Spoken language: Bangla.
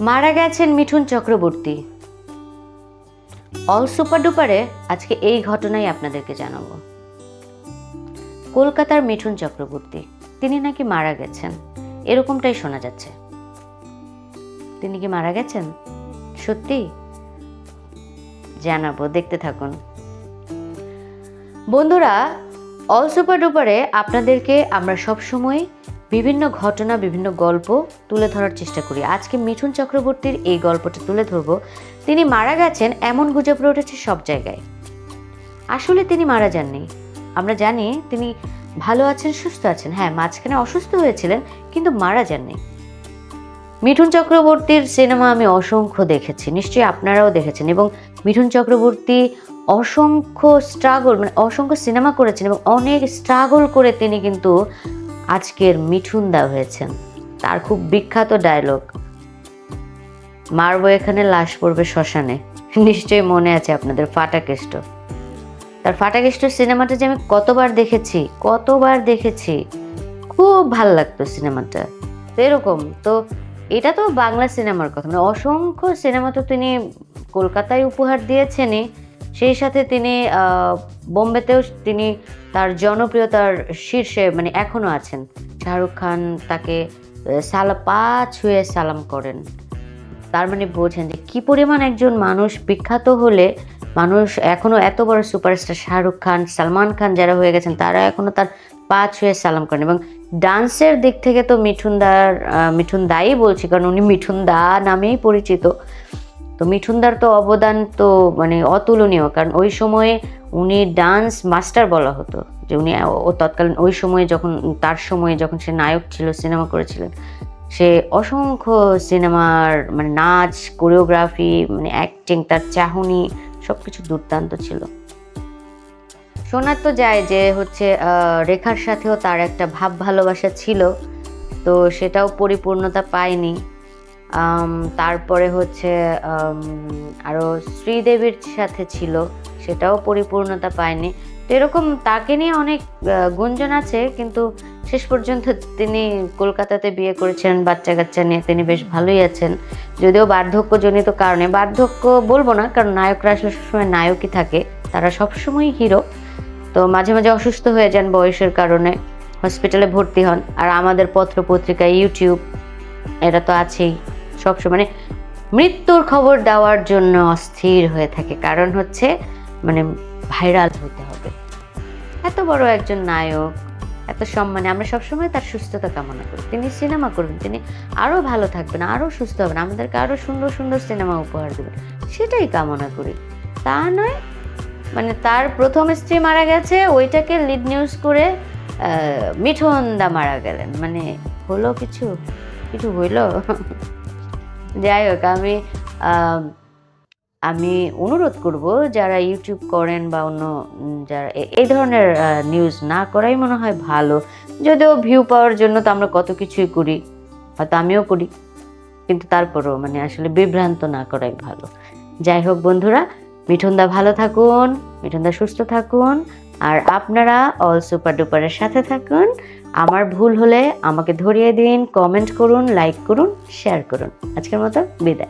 মারা গেছেন মিঠুন চক্রবর্তী। অল সুপার ডুপারে আজকে এই ঘটনাই আপনাদেরকে জানাব। কলকাতার মিঠুন চক্রবর্তী, তিনি নাকি মারা গেছেন, এরকমটাই শোনা যাচ্ছে। তিনি কি মারা গেছেন? সত্যি? জানাব, দেখতে থাকুন। বন্ধুরা, অল সুপার ডুপারে আপনাদেরকে আমরা সবসময় বিভিন্ন ঘটনা, বিভিন্ন গল্প তুলে ধরার চেষ্টা করি। আজকে মিঠুন চক্রবর্তীর এই গল্পটা তুলে ধরবো। তিনি মারা গেছেন এমন গুজব উঠেছে সব জায়গায়। আসলে তিনি মারা যাননি। আমরা জানি তিনি ভালো আছেন, সুস্থ আছেন। হ্যাঁ মাঝখানে অসুস্থ হয়েছিলেন, কিন্তু মারা যাননি। মিঠুন চক্রবর্তীর সিনেমা আমি অসংখ্য দেখেছি। নিশ্চয়ই আপনারাও দেখেছেন এবং মিঠুন চক্রবর্তী অসংখ্য স্ট্রাগল মানে অসংখ্য সিনেমা করেছেন এবং অনেক স্ট্রাগল করে তিনি কিন্তু আজকের মিঠুন দা হয়েছেন তার খুব বিখ্যাত ডায়লগ মারবো এখানে লাশ পড়বে শ্মশানে। নিশ্চয়ই মনে আছে আপনাদের ফাটাকেষ্ট। তার ফাটাকেষ্ট সিনেমাটা যে আমি কতবার দেখেছি কতবার দেখেছি, খুব ভালো লাগতো সিনেমাটা। তো এরকম, তো এটা তো বাংলা সিনেমার কথা মানে অসংখ্য সিনেমা তো তিনি কলকাতায় উপহার দিয়েছেনই। সেই সাথে তিনি বোম্বেতেও তিনি তার জনপ্রিয়তার শীর্ষে মানে এখনও আছেন। শাহরুখ খান তাকে সালা পা ছুঁয়ে সালাম করেন। তার মানে বোঝেন যে কী পরিমাণ একজন মানুষ বিখ্যাত হলে মানুষ এখনও এত বড় সুপারস্টার শাহরুখ খান, সালমান খান যারা হয়ে গেছেন, তারা এখনও তার পা ছুঁয়ে সালাম করেন। এবং ডান্সের দিক থেকে তো মিঠুন দার মিঠুন দাই বলছি, কারণ উনি মিঠুন দা নামেই পরিচিত। তো মিঠুনদার তো অবদান তো মানে অতুলনীয়, কারণ ওই সময়ে উনি ডান্স মাস্টার বলা হতো, যে উনি ও তৎকালীন ওই সময়ে যখন, তার সময়ে যখন সে নায়ক ছিল, সিনেমা করেছিলেন, সে অসংখ্য সিনেমার মানে নাচ, কোরিওগ্রাফি মানে অ্যাক্টিং, তার চাহনি সব কিছু দুর্দান্ত ছিল। শোনার তো যায় যে হচ্ছে রেখার সাথেও তার একটা ভাব ভালোবাসা ছিল, তো সেটাও পরিপূর্ণতা পায়নি। তারপরে হচ্ছে আরও শ্রীদেবীর সাথে ছিল, সেটাও পরিপূর্ণতা পায়নি। তো এরকম তাকে নিয়ে অনেক গুঞ্জন আছে, কিন্তু শেষ পর্যন্ত তিনি কলকাতাতে বিয়ে করেছেন বাচ্চা কাচ্চা নিয়ে তিনি বেশ ভালোই আছেন। যদিও বার্ধক্যজনিত কারণে, বার্ধক্য বলব না, কারণ নায়করা আসলে সবসময় নায়কই থাকে, তারা সবসময় হিরো। তো মাঝে মাঝে অসুস্থ হয়ে যান বয়সের কারণে, হসপিটালে ভর্তি হন। আর আমাদের পত্র পত্রিকা ইউটিউব এটা তো আছেই। সবসময় মানে মৃত্যুর খবর দেওয়ার জন্য অস্থির হয়ে থাকে। কারণ হচ্ছে মানে ভাইরাল হতে হবে। এত বড় একজন নায়ক, এত সম্মানে আমরা সবসময় তার সুস্থতা কামনা করি। তিনি সিনেমা করবেন, তিনি আরও ভালো থাকবেন আরও সুস্থ হবেন, আমাদেরকে আরও সুন্দর সুন্দর সিনেমা উপহার দেবেন। সেটাই কামনা করি। তা নয় মানে তার প্রথম স্ত্রী মারা গেছে, ওইটাকে লিড নিউজ করে মিঠুন দা মারা গেলেন। মানে হলো কিছু কিছু হইল? যাই হোক আমি আমি অনুরোধ করব যারা ইউটিউব করেন বা অন্য যারা এই ধরনের নিউজ না করাই মনে হয় ভালো। যদিও ভিউ পাওয়ার জন্য তো আমরা কত কিছুই করি, হয়তো আমিও করি, কিন্তু তারপরও মানে আসলে বিভ্রান্ত না করাই ভালো। যাই হোক বন্ধুরা, মিঠুনদা ভালো থাকুন, মিঠুনদা সুস্থ থাকুন আর আপনারা অল সুপার ডুপারের সাথে থাকুন। আমার ভুল হলে আমাকে ধরিয়ে দিন কমেন্ট করুন লাইক করুন শেয়ার করুন। আজকের মতো বিদায়।